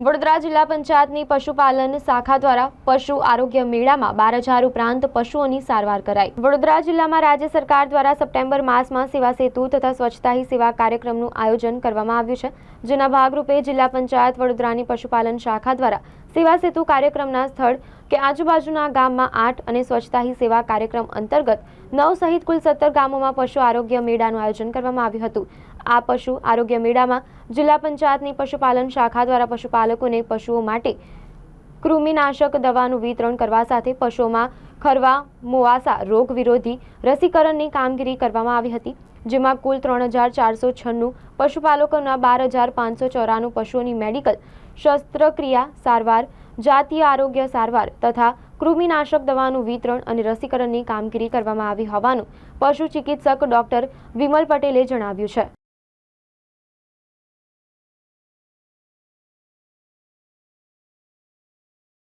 વડોદરા જિલ્લા પંચાયતની પશુપાલન શાખા દ્વારા પશુ આરોગ્ય મેળામાં બાર હજાર ઉપરાંત પશુઓની સારવાર કરાઈ. વડોદરા જિલ્લામાં રાજ્ય સરકાર દ્વારા સપ્ટેમ્બર માસમાં સેવા સેતુ તથા સ્વચ્છતા હી સેવા કાર્યક્રમનું આયોજન કરવામાં આવ્યું છે, જેના ભાગરૂપે જિલ્લા પંચાયત વડોદરાની પશુપાલન શાખા દ્વારા સેવા સેતુ કાર્યક્રમના સ્થળ કે આજુબાજુના ગામમાં આઠ અને સ્વચ્છતા હી સેવા કાર્યક્રમ અંતર્ગત નવ સહિત કુલ સત્તર ગામોમાં પશુ આરોગ્ય મેળાનું આયોજન કરવામાં આવ્યું હતું. આ પશુ આરોગ્ય મેળામાં જિલ્લા પંચાયતની પશુપાલન શાખા દ્વારા પશુપાલકોને પશુઓ માટે કૃમિનાશક દવાનું વિતરણ કરવા સાથે પશુઓમાં ખરવા, મુવાસા રોગ વિરોધી રસીકરણની કામગીરી કરવામાં આવી હતી. જેમાં કુલ ત્રણ હજાર ચારસો છન્નું પશુપાલકોના બાર હજાર પાંચસો ચોરાણું પશુઓની મેડિકલ શસ્ત્રક્રિયા સારવાર, જાતીય આરોગ્ય સારવાર તથા કૃમિનાશક દવાનું વિતરણ અને રસીકરણની કામગીરી કરવામાં આવી હોવાનું પશુ ચિકિત્સક ડોક્ટર વિમલ પટેલે જણાવ્યું છે.